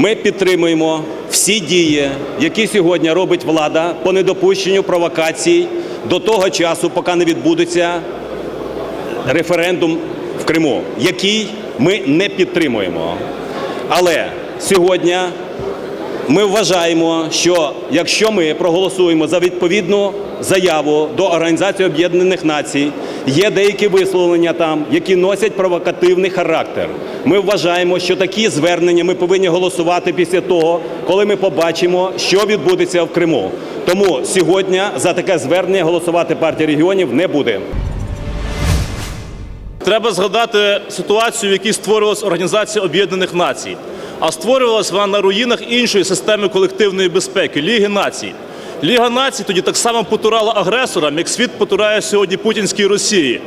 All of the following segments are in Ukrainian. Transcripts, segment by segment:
Ми підтримуємо всі дії, які сьогодні робить влада по недопущенню провокацій до того часу, поки не відбудеться референдум в Криму, який ми не підтримуємо. Але сьогодні ми вважаємо, що якщо ми проголосуємо за відповідну заяву до Організації Об'єднаних Націй, є деякі висловлення там, які носять провокативний характер. Ми вважаємо, що такі звернення ми повинні голосувати після того, коли ми побачимо, що відбудеться в Криму. Тому сьогодні за таке звернення голосувати партія регіонів не буде. Треба згадати ситуацію, в якій створювалася Організація Об'єднаних Націй. А створювалася вона на руїнах іншої системи колективної безпеки Ліги націй. Ліга націй тоді так само потурала агресорам, як світ потурає сьогодні путінській Росії.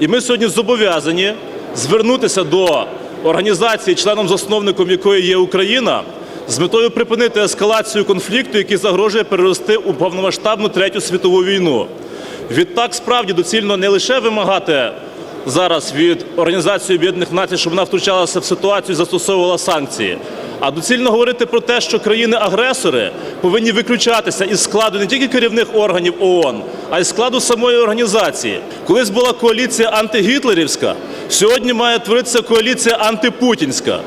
І ми сьогодні зобов'язані звернутися до організації, членом засновником якої є Україна, з метою припинити ескалацію конфлікту, який загрожує перерости у повномасштабну третю світову війну. Відтак, справді доцільно не лише вимагати зараз від Організації Об'єднаних Націй, щоб вона втручалася в ситуацію і застосовувала санкції. А доцільно говорити про те, що країни-агресори повинні виключатися із складу не тільки керівних органів ООН, а й складу самої організації. Колись була коаліція антигітлерівська, сьогодні має творитися коаліція антипутінська.